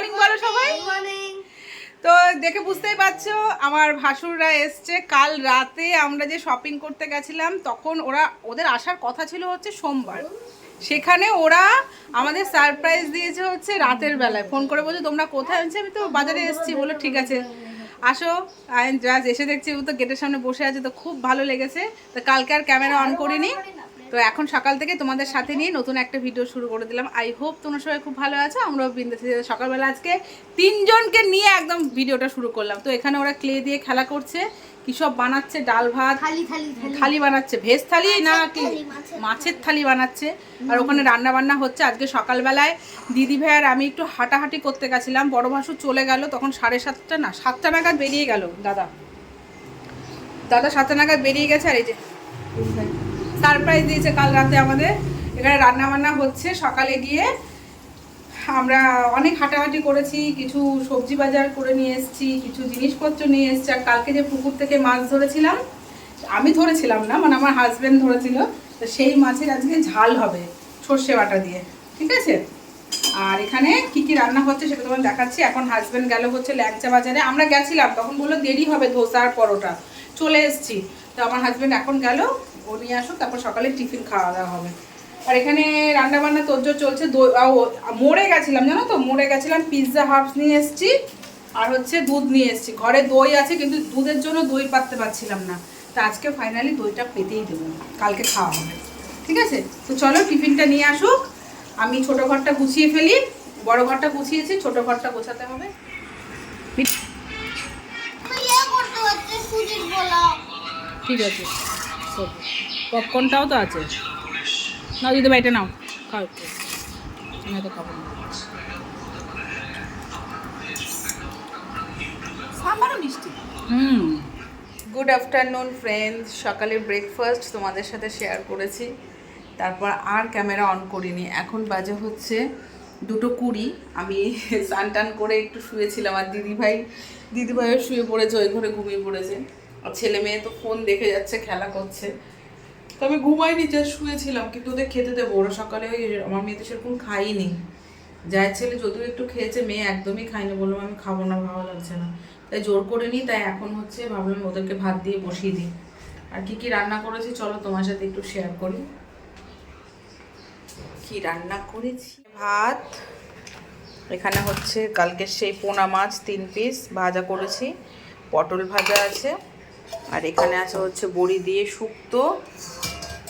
Morning বলো সবাই। তো দেখে বুঝতেই পারছ আমার ভাসুররা এসছে। কাল রাতে আমরা যে শপিং করতে গেছিলাম তখন ওরা ওদের আসার কথা ছিল হচ্ছে সোমবার। সেখানে ওরা আমাদের সারপ্রাইজ দিয়েছে হচ্ছে রাতের বেলায়। ফোন করে বলছে তোমরা কোথায় আছো? আমি তো বাজারে এসেছি বলো ঠিক আছে আসো। আইন জাজ এসে দেখছি ও তো গেটের সামনে বসে আছে তো খুব ভালো লেগেছে। তো কালকে আর ক্যামেরা অন করিনি। তো এখন সকাল থেকে তোমাদের সাথে নিয়ে নতুন একটা ভিডিও শুরু করে দিলাম। আই হোপ তোমরা সবাই খুব ভালো আছো। আমরাও বিন্দাসে সকালবেলা আজকে তিনজনকে নিয়ে একদম ভিডিওটা শুরু করলাম। তো এখানে ওরা ক্লে দিয়ে খেলা করছে কি সব বানাচ্ছে ডাল ভাত থালি বানাচ্ছে ভেজ থালি না কি? মাছের মাছের থালি বানাচ্ছে। আর ওখানে রান্না বান্না হচ্ছে। আজকে সকালবেলায় দিদি ভাই আর আমি একটু হাঁটাহাঁটি করতে গেছিলাম। বড় ভাসু চলে গেল তখন সাড়ে সাতটা না সাতটা নাগাদ বেরিয়ে গেল দাদা। দাদা সাতটা নাগাদ বেরিয়ে গেছে আর এই যে সারপ্রাইজ দিয়েছে কাল রাতে আমাদের। এখানে রান্না বান্না হচ্ছে। সকালে গিয়ে আমরা অনেক হাঁটাহাঁটি করেছি, কিছু সবজি বাজার করে নিয়ে এসেছি, কিছু জিনিসপত্র নিয়ে এসেছি, আর কালকে যে পুকুর থেকে মাছ ধরেছিলাম, আমি ধরেছিলাম না মানে আমার হাজব্যান্ড ধরেছিল, তো সেই মাছের আজকে ঝাল হবে সর্ষে বাটা দিয়ে, ঠিক আছে? আর এখানে কি কি রান্না হচ্ছে সেটা তোমার দেখাচ্ছি। এখন হাজব্যান্ড গেল হচ্ছে ল্যাংচা বাজারে। আমরা গেছিলাম, তখন বলল দেরি হবে ধোসা আর পরোটা। চলে এসেছি। তো আমার হাজব্যান্ড এখন গেল ও নিয়ে আসুক তারপর সকালে টিফিন খাওয়া দাওয়া হবে। আর এখানে রান্না বান্না তোরজোর চলছে মোড়ে গেছিলাম জানো তো? মোড়ে গেছিলাম পিৎজা হাফস নিয়ে এসেছি আর হচ্ছে দুধ নিয়ে এসেছি। ঘরে দই আছে কিন্তু দুধের জন্য দই পাততে পারছিলাম না। তা আজকে ফাইনালি দইটা পেতেই দেবো। কালকে খাওয়া হবে। ঠিক আছে? তো চলো টিফিনটা নিয়ে আসুক। আমি ছোট ঘরটা গুছিয়ে ফেলি। বড় ঘরটা গুছিয়েছি ছোট ঘরটা গোছাতে হবে। ঠিক আছে। পপকর্নটাও তো আছে। নাও দিদি ভাই এটা নাও। খাও একটু। আমি তো খাব না। মিষ্টি। হুম। গুড আফটারনুন ফ্রেন্ডস সকালে ব্রেকফাস্ট তোমাদের সাথে শেয়ার করেছি। তারপর আর ক্যামেরা অন করিনি। এখন বাজে হচ্ছে দুটো কুড়ি। আমি স্নান টান করে একটু শুয়েছিলাম আর দিদিভাই দিদিভাইও শুয়ে পড়েছে ওই ঘরে ঘুমিয়ে পড়েছে। আর ছেলে মেয়ে তো ফোন দেখে যাচ্ছে, খেলা করছে। তো আমি ঘুমাইনি যা শুয়েছিলাম, কিন্তু ওদের খেতে দেবো। ওরা সকালে ওই আমার মেয়ে তো সেরকম খাইনি। যার ছেলে যদিও একটু খেয়েছে, মেয়ে একদমই খাইনি বললাম আমি খাব না, ভালো লাগছে না। তাই জোর করে নিই, তাই এখন হচ্ছে ভাবলাম ওদেরকে ভাত দিয়ে বসিয়ে দিই। আর কি কি রান্না করেছি, চলো তোমার সাথে একটু শেয়ার করি। কি রান্না করেছি? ভাত, এখানে হচ্ছে কালকের সেই পোনা মাছ তিন পিস ভাজা করেছি। পটল ভাজা আছে। আর এখানে আছে হচ্ছে বড়ি দিয়ে শুক্তো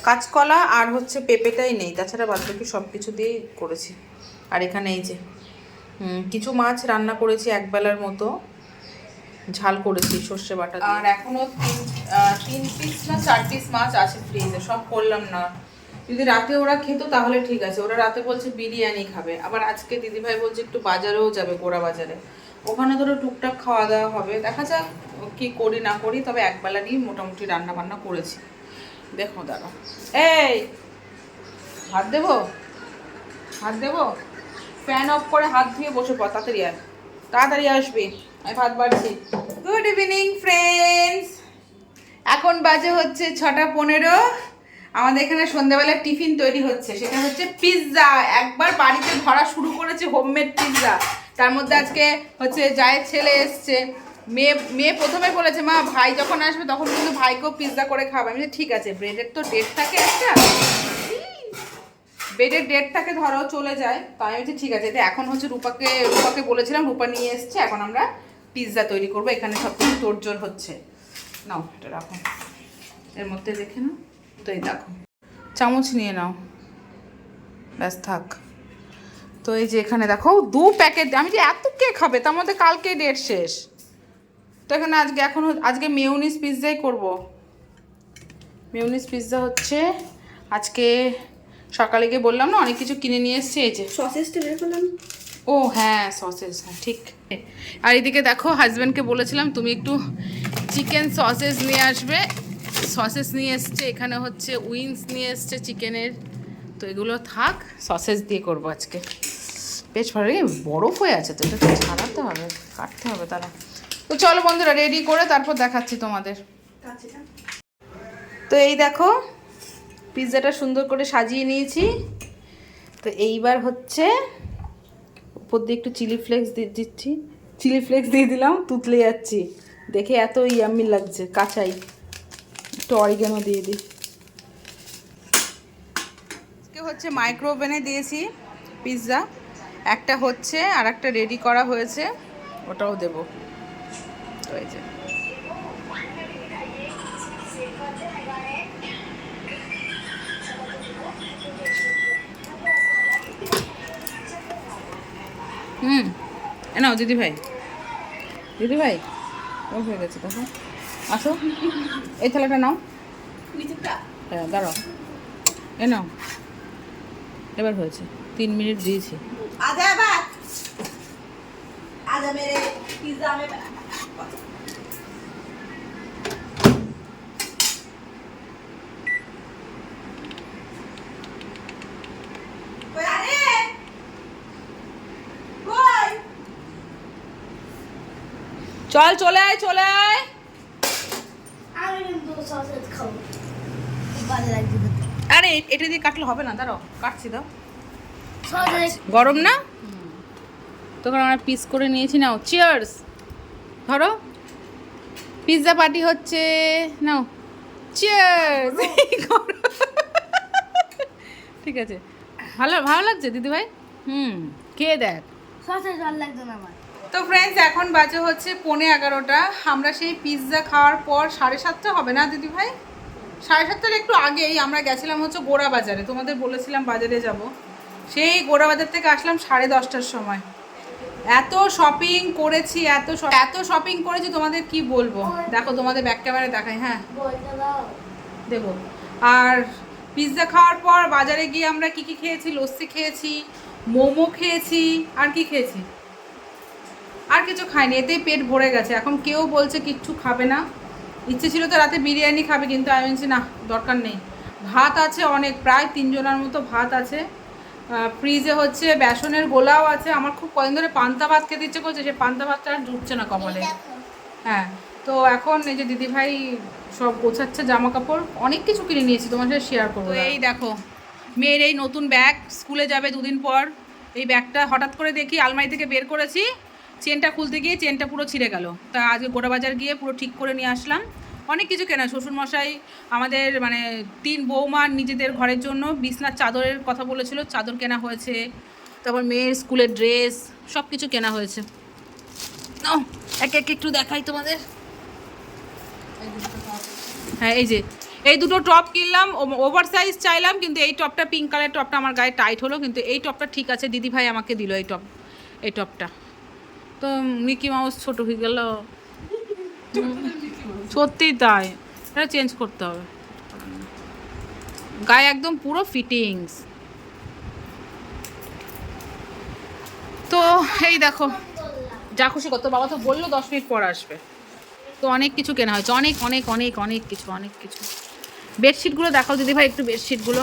কাঁচকলা আর হচ্ছে পেঁপেটাই নেই, তাছাড়া বাদ বাকি সব কিছু দিয়েই করেছি। আর এখানে এই যে কিছু মাছ রান্না করেছি একবেলার মতো, ঝাল করেছি সর্ষে বাটা আর এখনও তিন তিন পিস না চার পিস মাছ আছে ফ্রিজে সব করলাম না। যদি রাতে ওরা খেতো তাহলে ঠিক আছে, ওরা রাতে বলছে বিরিয়ানি খাবে। আবার আজকে দিদিভাই বলছে একটু বাজারেও যাবে গোড়া বাজারে। ওখানে ধরো টুকটাক খাওয়া দাওয়া হবে। দেখা যাক কি করি, না করি, তবে একবেলা নিয়ে মোটামুটি রান্না বান্না করেছি। দেখো দাঁড়া। এই, হাত দেবো? হাত দেবো? ফ্যান অফ করে হাত ধুয়ে বসে পড়, তাড়াতাড়ি আয়। তাড়াতাড়ি আসবি, আমি ভাত বাড়ছি। গুড ইভিনিং ফ্রেন্ডস এখন বাজে হচ্ছে ছটা পনেরো। আমাদের এখানে সন্ধ্যাবেলা টিফিন তৈরি হচ্ছে। সেটা হচ্ছে পিৎজা একবার বাড়িতে ধরা শুরু করেছে হোমমেড পিৎজা তার মধ্যে আজকে হচ্ছে জায়ের ছেলে এসছে। মেয়ে মেয়ে প্রথমে বলেছে, মা, ভাই যখন আসবে তখন কিন্তু ভাইকেও পিৎজা করে খাবে। আমি ঠিক আছে ব্রেডের তো ডেট থাকে একটা? বেডের ডেটটাকে ধরো, চলে যায়। তো আমি ঠিক আছে এখন হচ্ছে রূপাকে রূপাকে বলেছিলাম, রূপা নিয়ে এসছে, এখন আমরা পিৎজা তৈরি করব। এখানে সব কিছু তোড়জোড় হচ্ছে। নাও, এটা রাখো। এর মধ্যে দেখে নাও। তো এই দেখো। চামচ নিয়ে নাও। ব্যাস, থাক। তো এই যে এখানে দেখো দু প্যাকেট আমি যে এত কে খাবে তার মধ্যে কালকে ডেট শেষ। তো এখানে আজকে এখন আজকে মেউনিস পিৎজাই করব। মেউনিস পিৎজা হচ্ছে আজকে সকালে গিয়ে বললাম না অনেক কিছু কিনে নিয়ে এসছে এই যে। সসেসটা বের করলাম। ও হ্যাঁ সসেস হ্যাঁ ঠিক। আর এদিকে দেখো হাজব্যান্ডকে বলেছিলাম তুমি একটু চিকেন সসেস নিয়ে আসবে। সসেস নিয়ে এসছে এখানে হচ্ছে উইংস নিয়ে এসছে চিকেনের। তো এগুলো থাক সসেস দিয়ে করব আজকে। বেশ ভালো এই বরফ হয়ে আছে তো, এটা ছাড়াতে হবে, কাটতে হবে তারা তো চলো বন্ধুরা রেডি করে তারপর দেখাচ্ছি তোমাদের। তো এই দেখো, পিৎজাটা সুন্দর করে সাজিয়ে নিয়েছি। তো এইবার হচ্ছে, উপর দিয়ে একটু চিলি ফ্লেক্স দিয়ে দিচ্ছি। চিলি ফ্লেক্স দিয়ে দিলাম, তুতলে যাচ্ছি। দেখে এত ইয়াম্মি লাগছে, কাঁচাই। একটু অরিগেনো দিয়ে দিই। আজকে হচ্ছে মাইক্রো ওভেনে দিয়েছি পিৎজা। একটা হচ্ছে আর একটা রেডি করা হয়েছে ওটাও দেব। তো এই যে। হুম এ নাও দিদি ভাই। দিদি ভাই ও হয়ে গেছে দেখো। আসো এই থালাটা নাও। হ্যাঁ দাঁড়াও। এ নাও। এবার হয়েছে তিন মিনিট দিয়েছি। आजा बात आजा मेरे पिज्जा में कोई आ रे कोई চল চলে আয় চলে আয় আমি কিন্তু সসেজ খাবো ভালো লাগছে আরে এটা দিয়ে কাটলে হবে না দাঁড়াও কাটছি দাও সসেজ গরম না? তখন আমরা পিস করে নিয়েছি নাও চিয়ার্স ধরো। পিৎজা পার্টি হচ্ছে নাও চিয়ার্স ঠিক আছে। ভালো ভালো লাগছে দিদি ভাই? হুম কে দেখ। তো ফ্রেন্ডস এখন বাজে হচ্ছে পৌনে এগারোটা। আমরা সেই পিৎজা খাওয়ার পর সাড়ে সাতটা হবে না দিদি ভাই? সাড়ে সাতটার একটু আগেই আমরা গেছিলাম হচ্ছে গোড়া বাজারে। তোমাদের বলেছিলাম বাজারে যাব। সেই গোড়া বাজার থেকে আসলাম সাড়ে দশটার সময়। এত শপিং করেছি, এত এত শপিং করেছি, তোমাদের কি বলব? দেখো, তোমাদের ব্যাক ক্যামেরা দেখাই হ্যাঁ? দেবো। আর পিৎজা খাওয়ার পর বাজারে গিয়ে আমরা কি কি খেয়েছি? লস্যি খেয়েছি, মোমো খেয়েছি, আর কি খেয়েছি? আর কিছু খাইনি, এতেই পেট ভরে গেছে। এখন কেউ বলছে কিচ্ছু খাবে না। ইচ্ছে ছিল তো রাতে বিরিয়ানি খাবে, কিন্তু আমি বলছি, না, দরকার নেই। ভাত আছে অনেক, প্রায় তিনজনের মতো ভাত আছে। ফ্রিজে হচ্ছে বেসনের গোলাও আছে। আমার খুব কদিন ধরে পান্তা ভাত খেতে ইচ্ছে করছে সে পান্তা ভাতটা আর জুটছে না কপালে হ্যাঁ তো এখন এই যে দিদিভাই সব গোছাচ্ছে জামা কাপড় অনেক কিছু কিনে নিয়েছি তোমার সাথে শেয়ার করব এই দেখো মেয়ের এই নতুন ব্যাগ স্কুলে যাবে দুদিন পর। এই ব্যাগটা হঠাৎ করে দেখি আলমারি থেকে বের করেছি চেনটা খুলতে গিয়ে চেনটা পুরো ছিঁড়ে গেল। তা আজকে গোটা বাজার গিয়ে পুরো ঠিক করে নিয়ে আসলাম। অনেক কিছু কেনা। শ্বশুরমশাই আমাদের মানে তিন বৌমার নিজেদের ঘরের জন্য বিছনার চাদরের কথা বলেছিল, চাদর কেনা হয়েছে, তারপর মেয়ের স্কুলের ড্রেস সব কিছু কেনা হয়েছে। এক এক একটু দেখাই তোমাদের। হ্যাঁ এই যে, এই দুটো টপ কিনলাম ওভার সাইজ চাইলাম, কিন্তু এই টপটা পিঙ্ক কালার টপটা আমার গায়ে টাইট হলো, কিন্তু এই টপটা ঠিক আছে দিদি ভাই আমাকে দিল এই টপ, এই টপটা। তো, মিকি মাউস ছোট হয়ে গেল। সত্যিই তাই। এটা চেঞ্জ করতে হবে। গায়ে একদম পুরো ফিটিংস তো এই দেখো, যা খুশি করতো বাবা তো বলল দশ মিনিট পর আসবে। তো অনেক কিছু কেনা হয়েছে। অনেক অনেক অনেক অনেক কিছু অনেক কিছু। বেডশিটগুলো দেখাও দিদি ভাই একটু বেডশিটগুলো।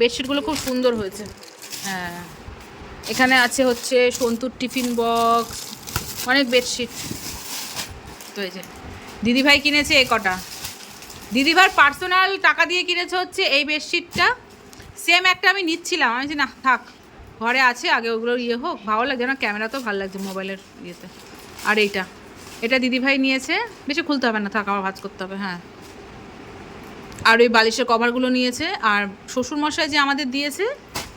বেডশিটগুলো খুব সুন্দর হয়েছে। হ্যাঁ। এখানে আছে হচ্ছে সন্তুর টিফিন বক্স। অনেক বেডশিট। তো এই যে। দিদিভাই কিনেছে এ কটা। দিদিভাই পার্সোনাল টাকা দিয়ে কিনেছে হচ্ছে এই বেডশিটটা। সেম একটা আমি নিচ্ছিলাম। আমি বলছি, না থাক ঘরে আছে আগে ওগুলোর ইয়ে হোক ভালো লাগছে না ক্যামেরা তো ভালো লাগছে মোবাইলের ইয়েতে। আর এইটা এটা দিদিভাই নিয়েছে। বেশি খুলতে হবে না থাক আবার ভাজ করতে হবে হ্যাঁ। আর ওই বালিশের কভারগুলো নিয়েছে আর শ্বশুরমশাই যে আমাদের দিয়েছে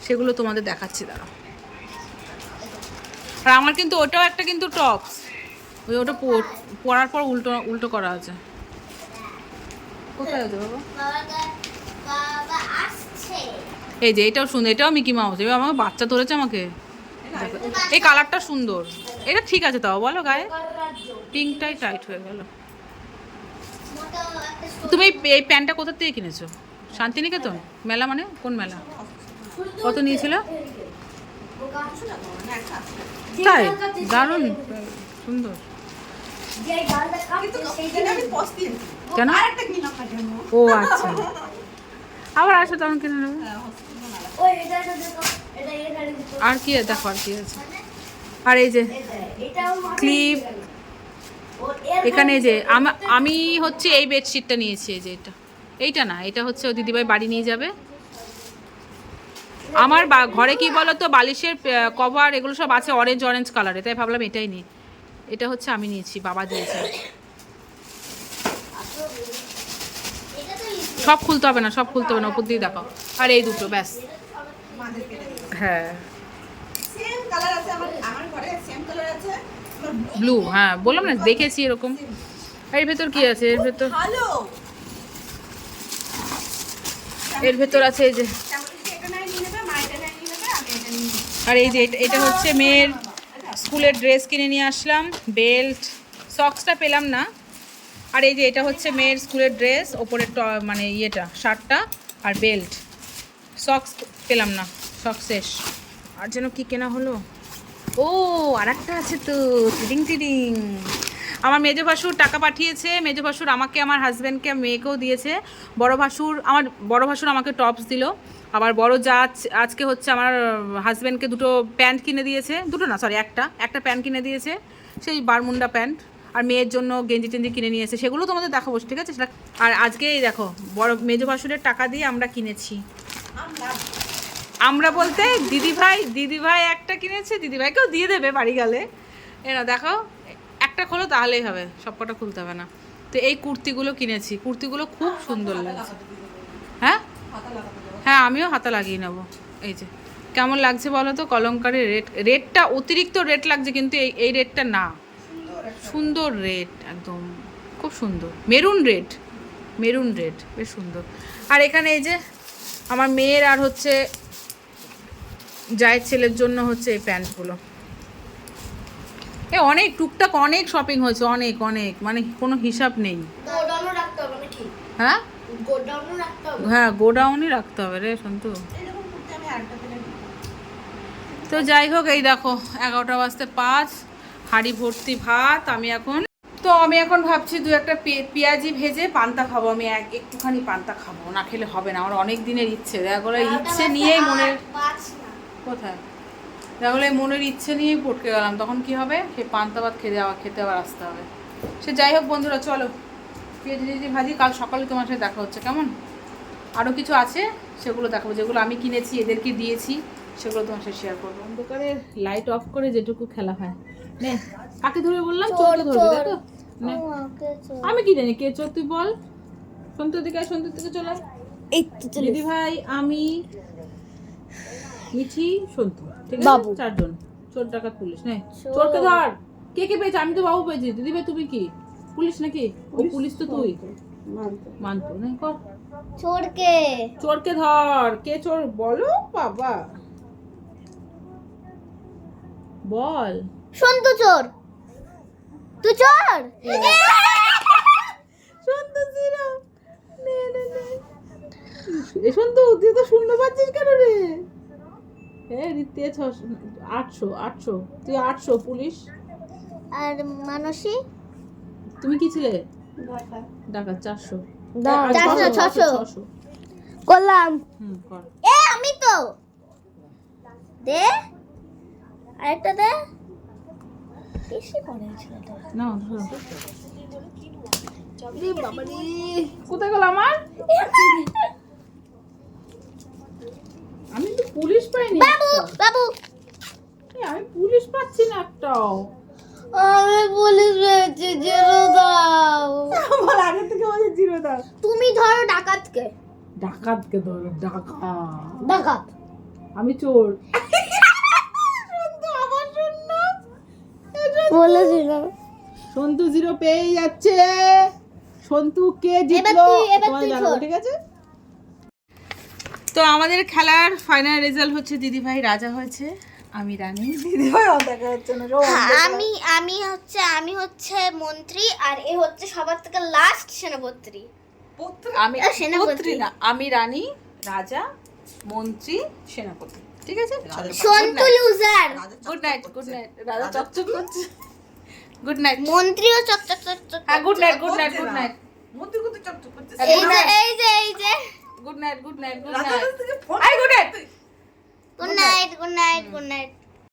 সেগুলো তোমাদের দেখাচ্ছি দাঁড়াও। আর আমার কিন্তু ওটাও একটা কিন্তু টপস। ওই ওটা পরার পর উল্টো উল্টো করা আছে। কোথায় বাবা? এই যে এটাও সুন্দর এটাও মিকি মাউস। এবার আমাকে বাচ্চা ধরেছে আমাকে। এই কালারটা সুন্দর। এটা ঠিক আছে তাও বলো গায়ে। পিঙ্কটাই টাইট হয়ে গেল। তুমি এই- প্যান্টটা কোথা থেকে কিনেছো? শান্তিনিকেতন? মেলা মানে? কোন মেলা? কত নিয়েছিল। তাই? দারুণ। সুন্দর। কেন? আরেকটা কিনা ও আচ্ছা। আবার আসো তখন কিনে নেবে আর কি দেখো আর কি আছে। আর এই যে ক্লিপ এর এখানে যে আমা- আমি হচ্ছে এই বেডশিটটা নিয়েছি এই যে এটা। এইটা না এটা হচ্ছে ও দিদিভাই বাড়ি নিয়ে যাবে। আমার বা- ঘরে কি বলো তো বালিশের কভার এগুলো সব আছে অরেঞ্জ অরেঞ্জ কালারে তাই ভাবলাম এটাই নিই। এটা হচ্ছে আমি নিয়েছি, বাবা দিয়েছে। সব খুলতে হবে না, সব খুলতে হবে না উপর দিয়ে দেখাও। আর এই দুটো, ব্যাস। হ্যাঁ। ব্লু হ্যাঁ বললাম না, দেখেছি এরকম। এর ভেতর কি আছে? এর ভেতর এর ভেতর আছে এই যে আর এই যে এটা হচ্ছে মেয়ের স্কুলের ড্রেস কিনে নিয়ে আসলাম, বেল্ট সক্সটা পেলাম না। আর এই যে এটা হচ্ছে মেয়ের স্কুলের ড্রেস, ওপরের ট- মানে ইয়েটা, শার্টটা আর বেল্ট। সক্স পেলাম না সক্স শেষ। আর যেন কি কেনা হলো? ও আর একটা আছে তো, টিডিং টিডিং। আমার মেজো ভাসুর টাকা পাঠিয়েছে, মেজো ভাসুর আমাকে, আমার হাজব্যান্ডকে মেয়েকেও দিয়েছে। বড় ভাসুর, আমার বড় ভাসুর আমাকে টপস দিল। আবার বড় যা আজকে হচ্ছে আমার হাজব্যান্ডকে দুটো প্যান্ট কিনে দিয়েছে। দুটো না সরি একটা। একটা প্যান্ট কিনে দিয়েছে, সেই বারমুন্ডা প্যান্ট আর মেয়ের জন্য গেঞ্জি টেঞ্জি কিনে নিয়েছে সেগুলো তোমাদের দেখাবো, ঠিক আছে? সেটা আর আজকে এই দেখো, বড় মেজো ভাসুরের টাকা দিয়ে আমরা কিনেছি। আমরা বলতে, দিদি ভাই দিদি ভাই একটা কিনেছে, দিদি ভাইকেও দিয়ে দেবে বাড়ি গেলে। এ না, দেখো, একটা খোলো তাহলেই হবে, সবকটা খুলতে হবে না। তো এই কুর্তিগুলো কিনেছি। কুর্তিগুলো খুব সুন্দর লাগছে। হ্যাঁ? হ্যাঁ আমিও হাতা লাগিয়ে নেব। এই যে কেমন লাগছে বলো তো? কলঙ্কারের রেট রেটটা অতিরিক্ত রেট লাগছে কিন্তু এই এই রেটটা না। সুন্দর রেট একদম। খুব সুন্দর। মেরুন রেড মেরুন রেড বেশ সুন্দর। আর এখানে এই যে আমার মেয়ের আর হচ্ছে জায়ের ছেলের জন্য হচ্ছে এই প্যান্টগুলো। এ অনেক টুকটাক অনেক শপিং হয়েছে অনেক অনেক মানে কোনো হিসাব নেই। হ্যাঁ? হ্যাঁ গোডাউনই রাখতে হবে রে সন্তু। তো যাই হোক এই দেখো এগারোটা বাজতে পাঁচ হাঁড়ি ভর্তি ভাত আমি এখন তো আমি এখন ভাবছি দু একটা পেঁয়াজি ভেজে পান্তা খাব। আমি এক একটুখানি পান্তা খাব না খেলে হবে না আমার অনেক দিনের ইচ্ছে। দেখা গেলো ইচ্ছে নিয়েই মনের কোথায়? দেখা গেলো মনের ইচ্ছে নিয়েই পটকে গেলাম। তখন কি হবে? সে পান্তা ভাত খেতে আবার খেতে আবার আসতে হবে। সে যাই হোক বন্ধুরা চলো। পেঁয়াজি টেজি ভাজি কাল সকালে তোমার সাথে দেখা হচ্ছে কেমন? আরও কিছু আছে সেগুলো দেখাবো যেগুলো আমি কিনেছি এদেরকে দিয়েছি সেগুলো তোমার সাথে শেয়ার করব। অন্ধকারে লাইট অফ করে যেটুকু খেলা হয়। নে কাকে ধরে বললাম? চোরকে ধরবে তাই তো? আমি কি জানি কে চোর তুই বল। সন্তুর দিকে সন্তুর দিকে চলে দিদি ভাই আমি মিঠি সন্তু ঠিক আছে? চারজন। চোর ডাকাত পুলিশ। নে চোর। চোরকে ধর। কে কে পেয়েছে? আমি তো বাবু পেয়েছি। দিদি ভাই তুমি কি? পুলিশ নাকি? ও পুলিশ তো তুই। মানতো নে কর। চোরকে। চোরকে ধর। কে চোর? বলো বাবা। বল। সন্তু চোর। তুই চোর? সন্তু নে এ সন্তু তুই তো শূন্য পাচ্ছিস কেন রে? এ রিতে ছশো আটশো আটশো। তুই আটশো পুলিশ। আর মানসী? তুমি কি ছিলে? ঢাকা। চারশো। ছশো। করলাম। এ আমি তো। দে। আরেকটা দে। বেশি করে ছেলেটা। না ধরো। রে বাবা রে কোথায় গেল আমার? আমি তো পুলিশ পাইনি। বাবু বাবু। আমি পুলিশ পাচ্ছি না একটাও। আমি পুলিশ পেয়েছি জেরো দাও আমার আগে থেকে আমাদের জিরো দাও তুমি ধরো ডাকাতকে। ডাকাতকে ধরো ডাকাত। ডাকাত। আমি চোর। বলেছিলাম। সন্তু জিরো পেয়ে যাচ্ছে। সন্তু কে জিতলো। ঠিক আছে? তো আমাদের খেলার ফাইনাল রেজাল্ট হচ্ছে দিদি ভাই রাজা হয়েছে আমি রানী। দিদি ভাই না আমি আমি হচ্ছে আমি হচ্ছে মন্ত্রী আর এ হচ্ছে সবার থেকে লাস্ট সেনাপতি। পুত্র আমি সেনাপতি। না আমি রানী রাজা মন্ত্রী সেনাপতি। ঠিক আছে? Santu loser good night good night রাজা চকচক করছে। গুড নাইট মন্ত্রীও চক চক চক চক হ্যাঁ good night good night good night মধ্যে কোথায় চকচক করছে। এই যে এই যে এই যে। Good night good night good night কাছ I good night good night good night good night